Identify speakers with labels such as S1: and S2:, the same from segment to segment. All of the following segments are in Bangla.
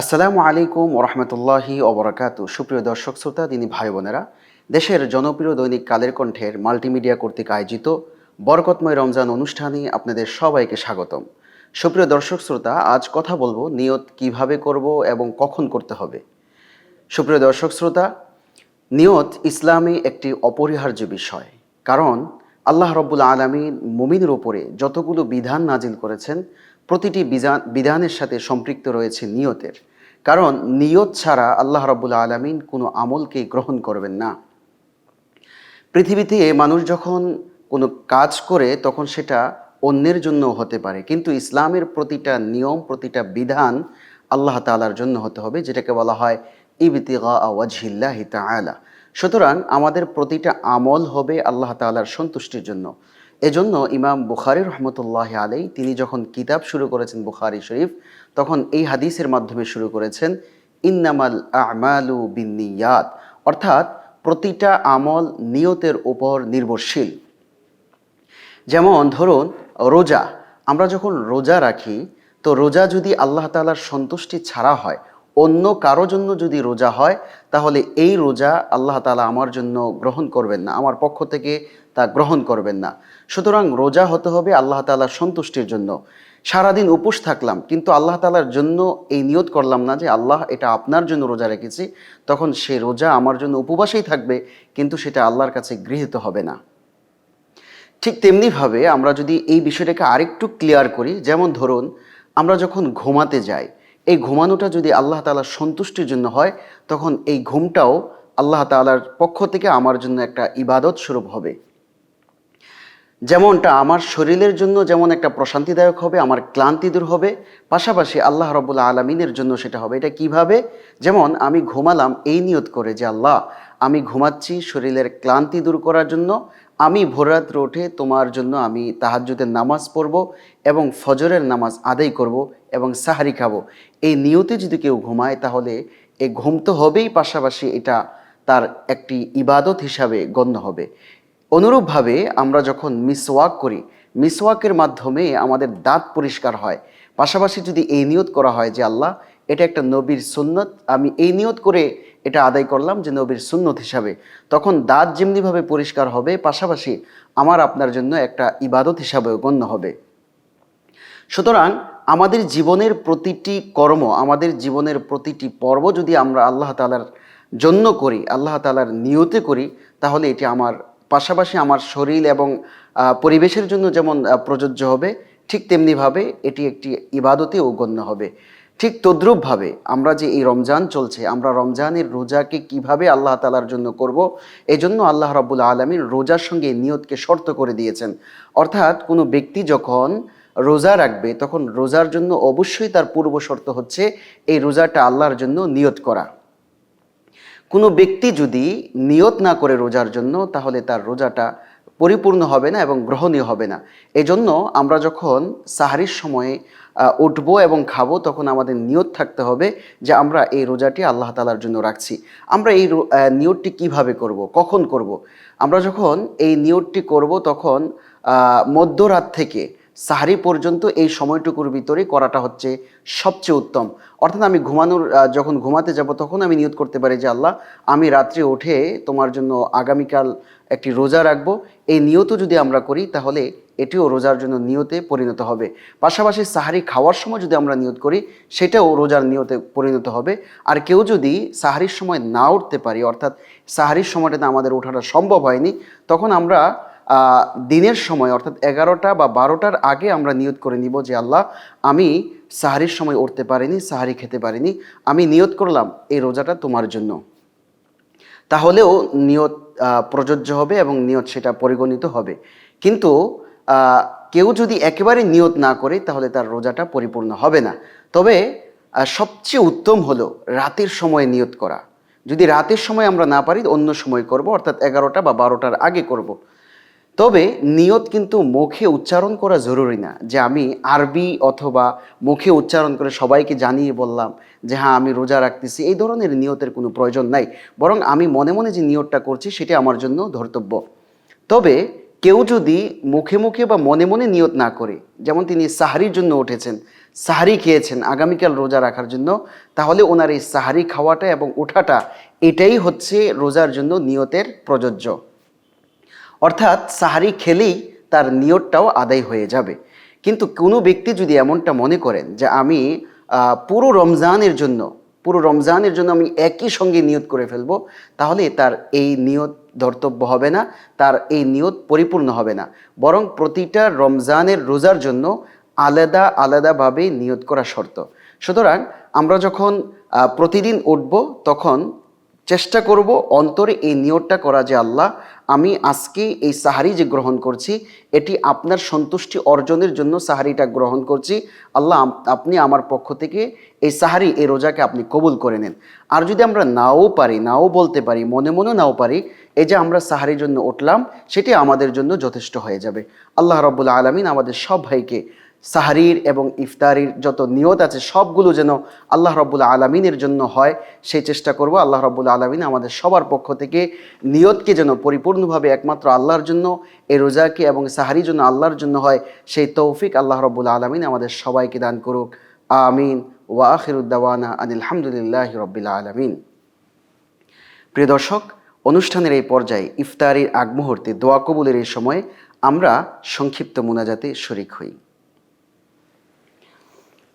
S1: আসসালামু আলাইকুম ওরহমতুল্লাহি ওবরাকাতু। সুপ্রিয় দর্শক শ্রোতা তিনি ভাই বোনেরা, দেশের জনপ্রিয় দৈনিক কালের কণ্ঠের মাল্টিমিডিয়া কর্তৃক আয়োজিত বরকতময় রমজান অনুষ্ঠানে আপনাদের সবাইকে স্বাগতম। সুপ্রিয় দর্শক শ্রোতা, আজ কথা বলব নিয়ত কীভাবে করব এবং কখন করতে হবে। সুপ্রিয় দর্শক শ্রোতা, নিয়ত ইসলামে একটি অপরিহার্য বিষয়। কারণ আল্লাহ রব্বুল আলমিন মুমিনের ওপরে যতগুলো বিধান নাজিল করেছেন, প্রতিটি বিধান বিধানের সাথে সম্পৃক্ত রয়েছে নিয়তের। কারণ নিয়ত ছাড়া আল্লাহ রব্বুল আলমিন কোনো আমলকে গ্রহণ করবেন না। পৃথিবীতে মানুষ যখন কোনো কাজ করে, তখন সেটা অন্যের জন্য হতে পারে। কিন্তু ইসলামের প্রতিটা নিয়ম, প্রতিটা বিধান আল্লাহ তালার জন্য হতে হবে, যেটাকে বলা হয় ইবতিগা ওয়াজহিল্লাহি তাআলা। সুতরাং আমাদের প্রতিটা আমল হবে আল্লাহ তাআলার সন্তুষ্টির জন্য। এজন্য ইমাম বুখারি রহমতুল্লাহ আলাই তিনি যখন কিতাব শুরু করেছেন বুখারি শরীফ তখন এই হাদিসের মাধ্যমে শুরু করেছেন, ইন্নামাল আমালু বিনিয়াত অর্থাৎ প্রতিটা আমল নিয়তের উপর নির্ভরশীল। যেমন ধরুন, রোজা। আমরা যখন রোজা রাখি, তো রোজা যদি আল্লাহ তালার সন্তুষ্টি ছাড়া হয় অন্য কারও জন্য যদি রোজা হয়, তাহলে এই রোজা আল্লাহ তালা আমার জন্য গ্রহণ করবেন না, আমার পক্ষ থেকে তা গ্রহণ করবেন না। সুতরাং রোজা হতে হবে আল্লাহ তালার সন্তুষ্টির জন্য। সারাদিন উপোস থাকলাম, কিন্তু আল্লাহ তালার জন্য এই নিয়ত করলাম না যে, আল্লাহ, এটা আপনার জন্য রোজা রেখেছি। তখন সে রোজা আমার জন্য উপবাসেই থাকবে, কিন্তু সেটা আল্লাহর কাছে গৃহীত হবে না। ঠিক তেমনিভাবে আমরা যদি এই বিষয়টাকে আরেকটু ক্লিয়ার করি, যেমন ধরুন, আমরা যখন ঘুমাতে যাই এই ঘুমানোটা যদি আল্লাহ তালার সন্তুষ্টির জন্য হয়, তখন এই ঘুমটাও আল্লাহ তালার পক্ষ থেকে আমার জন্য একটা ইবাদত স্বরূপ হবে। যেমনটা আমার শরীরের জন্য যেমন একটা প্রশান্তিদায়ক হবে, আমার ক্লান্তি দূর হবে, পাশাপাশি আল্লাহ রবুল্লা আলমিনের জন্য সেটা হবে। এটা কীভাবে? যেমন আমি ঘুমালাম এই নিয়ত করে যে আল্লাহ, আমি ঘুমাচ্ছি শরীরের ক্লান্তি দূর করার জন্য, আমি ভোররাত্রে উঠে তোমার জন্য আমি তাহাজ্জুদের নামাজ পড়ব এবং ফজরের নামাজ আদায় করব। এবং সাহারি খাব। এই নিয়তে যদি কেউ ঘুমায়, তাহলে এই ঘুম তো হবেই, পাশাপাশি এটা তার একটি ইবাদত হিসাবে গণ্য হবে। অনুরূপভাবে আমরা যখন মিসওয়াক করি, মিসওয়াকের মাধ্যমে আমাদের দাঁত পরিষ্কার হয়। পাশাপাশি যদি এই নিয়ত করা হয় যে, আল্লাহ, এটা একটা নবীর সুন্নত। আমি এই নিয়ত করে এটা আদায় করলাম যে, নবীর সুন্নত হিসাবে। তখন দাঁত যেমনিভাবে পরিষ্কার হবে, পাশাপাশি আমার আপনার জন্য একটা ইবাদত হিসাবেও গণ্য হবে। সুতরাং আমাদের জীবনের প্রতিটি কর্ম, আমাদের জীবনের প্রতিটি পর্ব যদি আমরা আল্লাহ তালার জন্য করি, আল্লাহ তালার নিয়তে করি, তাহলে এটি আমার পাশাপাশি আমার শরীর এবং পরিবেশের জন্য যেমন প্রযোজ্য হবে, ঠিক তেমনিভাবে এটি একটি ইবাদতেও গণ্য হবে। ঠিক তদ্রূপভাবে আমরা যে এই রমজান চলছে, আমরা রমজানের রোজাকে কীভাবে আল্লাহ তালার জন্য করব এই জন্য আল্লাহ রাবুল আলমীর রোজার সঙ্গে নিয়তকে শর্ত করে দিয়েছেন। অর্থাৎ কোনো ব্যক্তি যখন রোজা রাখবে, তখন রোজার জন্য অবশ্যই তার পূর্ব শর্ত হচ্ছে এই রোজাটা আল্লাহর জন্য নিয়ত করা। কোনো ব্যক্তি যদি নিয়ত না করে রোজার জন্য, তাহলে তার রোজাটা পরিপূর্ণ হবে না এবং গ্রহণীয় হবে না। এজন্য আমরা যখন সাহারির সময়ে উঠবো এবং খাব, তখন আমাদের নিয়ত থাকতে হবে যে আমরা এই রোজাটি আল্লাহ তালার জন্য রাখছি। আমরা এই নিয়তটি কীভাবে করব, কখন করব? আমরা যখন এই নিয়তটি করব, তখন মধ্যরাত থেকে সাহারি পর্যন্ত এই সময়টুকুর ভিতরে করাটা হচ্ছে সবচেয়ে উত্তম। অর্থাৎ আমি ঘুমানোর যখন ঘুমাতে যাব তখন আমি নিয়ত করতে পারি যে, আল্লাহ, আমি রাত্রে উঠে তোমার জন্য আগামীকাল একটি রোজা রাখব। এই নিয়ত যদি আমরা করি, তাহলে এটিও রোজার জন্য নিয়তে পরিণত হবে। পাশাপাশি সাহারি খাওয়ার সময় যদি আমরা নিয়ত করি, সেটাও রোজার নিয়তে পরিণত হবে। আর কেউ যদি সাহারির সময় না উঠতে পারি, অর্থাৎ সাহারির সময়টাতে আমাদের ওঠাটা সম্ভব হয়নি, তখন আমরা দিনের সময়, অর্থাৎ এগারোটা বা বারোটার আগে আমরা নিয়ত করে নিব যে, আল্লাহ, আমি সাহারির সময় উঠতে পারিনি, সাহারি খেতে পারিনি, আমি নিয়ত করলাম এই রোজাটা তোমার জন্য। তাহলেও নিয়ত প্রযোজ্য হবে এবং নিয়ত সেটা পরিগণিত হবে। কিন্তু কেউ যদি একেবারে নিয়ত না করে, তাহলে তার রোজাটা পরিপূর্ণ হবে না। তবে সবচেয়ে উত্তম হলো রাতের সময় নিয়ত করা। যদি রাতের সময় আমরা না পারি, অন্য সময় করব, অর্থাৎ এগারোটা বা বারোটার আগে করব। তবে নিয়ত কিন্তু মুখে উচ্চারণ করা জরুরি না। যে আমি আরবি অথবা মুখে উচ্চারণ করে সবাইকে জানিয়ে বললাম যে হ্যাঁ আমি রোজা রাখতেছি, এই ধরনের নিয়তের কোনো প্রয়োজন নাই। বরং আমি মনে মনে যে নিয়তটা করছি সেটা আমার জন্য ধর্তব্য। তবে কেউ যদি মুখে মুখে বা মনে মনে নিয়ত না করে, যেমন তিনি সাহারির জন্য উঠেছেন, সাহারি খেয়েছেন আগামীকাল রোজা রাখার জন্য, তাহলে ওনার এই সাহারি খাওয়াটা এবং ওঠাটা, এটাই হচ্ছে রোজার জন্য নিয়তের প্রযোজ্য। অর্থাৎ সাহারি খেলেই তার নিয়তটাও আদায় হয়ে যাবে। কিন্তু কোনো ব্যক্তি যদি এমনটা মনে করেন যে আমি পুরো রমজানের জন্য, পুরো রমজানের জন্য আমি একই সঙ্গে নিয়ত করে ফেলব, তাহলে তার এই নিয়ত ধর্তব্য হবে না, তার এই নিয়ত পরিপূর্ণ হবে না। বরং প্রতিটা রমজানের রোজার জন্য আলাদা আলাদাভাবে নিয়ত করা শর্ত। সুতরাং আমরা যখন প্রতিদিন উঠব, তখন চেষ্টা করব অন্তরে এই নিয়তটা করা যে আল্লাহ, আমি আজকে এই সাহারি যে গ্রহণ করছি, এটি আপনার সন্তুষ্টি অর্জনের জন্য সাহারিটা গ্রহণ করছি। আল্লাহ আপনি আমার পক্ষ থেকে এই সাহারি, এই রোজাকে আপনি কবুল করে নেন। আর যদি আমরা নাও পারি, নাও বলতে পারি, মনে মনে নাও পারি, এই যে আমরা সাহারির জন্য উঠলাম, সেটি আমাদের জন্য যথেষ্ট হয়ে যাবে। আল্লাহ রব্বুল আলমিন আমাদের সব ভাইকে সাহারির এবং ইফতারির যত নিয়ত আছে, সবগুলো যেন আল্লাহ রব্বুল আলমিনের জন্য হয়, সেই চেষ্টা করব আল্লাহ রব্বুল আলমিন আমাদের সবার পক্ষ থেকে নিয়তকে যেন পরিপূর্ণভাবে একমাত্র আল্লাহর জন্য, এ রোজাকে এবং সাহারির জন্য আল্লাহর জন্য হয়, সেই তৌফিক আল্লাহ রব্বুল আলমিন আমাদের সবাইকে দান করুক। আমিন। ওয়া আখিরুদ্দাওয়ানা আনিলহামদুলিল্লাহ রব্বিল আলমিন। প্রিয় দর্শক, অনুষ্ঠানের এই পর্যায়ে ইফতারির আগ মুহূর্তে দোয়া কবুলের এই সময়ে আমরা সংক্ষিপ্ত মোনাজাতে শরিক হই।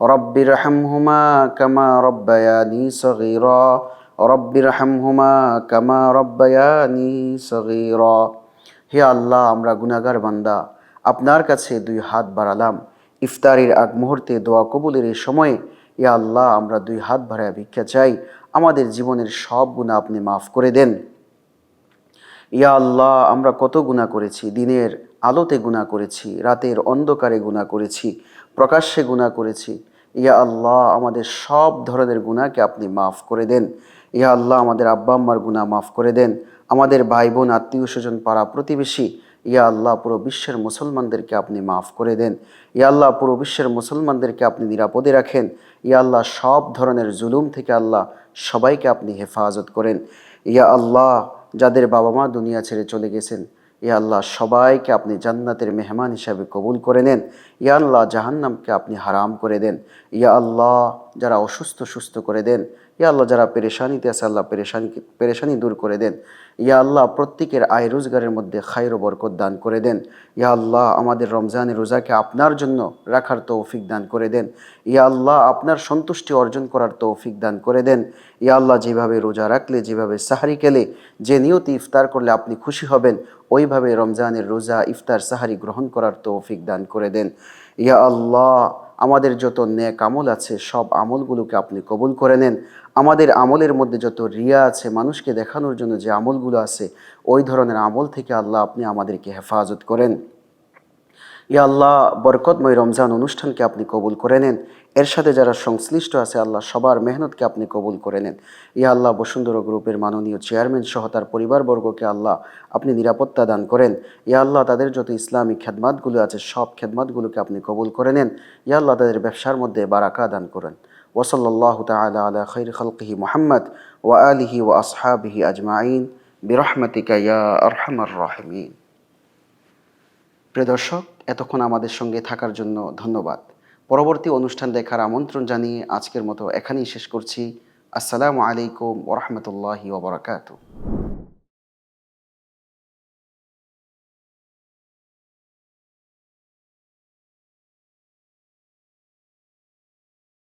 S1: রব্বির হামহুমা কামা রব্বায়ানি সগীর। রহম হুমা কামা রব্বয়ানি সগীর। হে আল্লাহ, আমরা গুনাগার বান্দা, আপনার কাছে দুই হাত বাড়ালাম। ইফতারির আগ মুহূর্তে দোয়া কবুলের এই সময়ে এ আল্লাহ, আমরা দুই হাত ভরা ভিক্ষা চাই। আমাদের জীবনের সব গুণা আপনি মাফ করে দেন। ইয়া আল্লাহ, আমরা কত গুণা করেছি, দিনের আলোতে গুণা করেছি, রাতের অন্ধকারে গুণা করেছি, প্রকাশ্যে গুণা করেছি। ইয়া আল্লাহ, আমাদের সব ধরনের গুণাকে আপনি মাফ করে দেন। ইয়া আল্লাহ, আমাদের আব্বা আম্মার গুণা মাফ করে দেন। আমাদের ভাই বোন আত্মীয় স্বজন, পাড়া প্রতিবেশী, ইয়া আল্লাহ, পুরো বিশ্বের মুসলমানদেরকে আপনি মাফ করে দেন। ইয়া আল্লাহ, পুরো বিশ্বের মুসলমানদেরকে আপনি নিরাপদে রাখেন। ইয়া আল্লাহ, সব ধরনের জুলুম থেকে আল্লাহ সবাইকে আপনি হেফাজত করেন। ইয়া আল্লাহ যাদের বাবা মা দুনিয়া ছেড়ে চলে গেছেন ইয়া আল্লাহ সবাইকে আপনি জান্নাতের মেহমান হিসাবে কবুল করে নেন। ইয়া আল্লাহ জাহান্নামকে আপনি হারাম করে দেন। ইয়া আল্লাহ যারা অসুস্থ, সুস্থ করে দেন। ইয়া আল্লাহ, যারা পেরেশানিতে আছে, আল্লাহ পেরেশানি পেরেশানি দূর করে দেন। ইয়া আল্লাহ, প্রত্যেকের আয় রোজগারের মধ্যে খায়ের বরকত দান করে দেন। ইয়া আল্লাহ, আমাদের রমজানের রোজাকে আপনার জন্য রাখার তৌফিক দান করে দেন। ইয়া আল্লাহ, আপনার সন্তুষ্টি অর্জন করার তৌফিক দান করে দেন। ইয়া আল্লাহ, যেভাবে রোজা রাখলে, যেভাবে সাহারি খেলে, যে নিয়তি ইফতার করলে আপনি খুশি হবেন, ওইভাবে রমজানের রোজা ইফতার, সাহারি গ্রহণ করার তৌফিক দান করে দেন। ইয়া আল্লাহ আমাদের যত নেক আমল আছে, সব আমলগুলোকে আপনি কবুল করে নেন। আমাদের আমলের মধ্যে যত রিয়া আছে, মানুষকে দেখানোর জন্য যে আমলগুলো আছে, ওই ধরনের আমল থেকে আল্লাহ আপনি আমাদেরকে হেফাজত করেন। ইয়া আল্লাহ, বরকতময় রমজান অনুষ্ঠানকে আপনি কবুল করে নেন। এর সাথে যারা সংশ্লিষ্ট আছে, আল্লাহ সবার মেহনতকে আপনি কবুল করে নেন। ইয়া আল্লাহ, বসুন্ধরা গ্রুপের মাননীয় চেয়ারম্যান সহ তার পরিবারবর্গকে আল্লাহ আপনি নিরাপত্তা দান করেন। ইয়া আল্লাহ, তাদের যত ইসলামী খেদমাতগুলো আছে, সব খেদমাতগুলোকে আপনি কবুল করে নেন। ইয়া আল্লাহ, তাদের ব্যবসার মধ্যে বারাকা দান করেন। ওসল্লাহ তালা খৈর খলকিহি মোহাম্মদ ওয়া আলিহি ওয়া আসহাবিহি আজমাইন। বিরহমতিকা ইয়া আরহামার রাহমিন। প্রিয় দর্শক এতক্ষণ আমাদের সঙ্গে থাকার জন্য ধন্যবাদ। পরবর্তী অনুষ্ঠান দেখার আমন্ত্রণ জানিয়ে আজকের মতো এখানেই শেষ করছি। আসসালামু আলাইকুম ওরহমতুল্লাহি ওবরাকাতু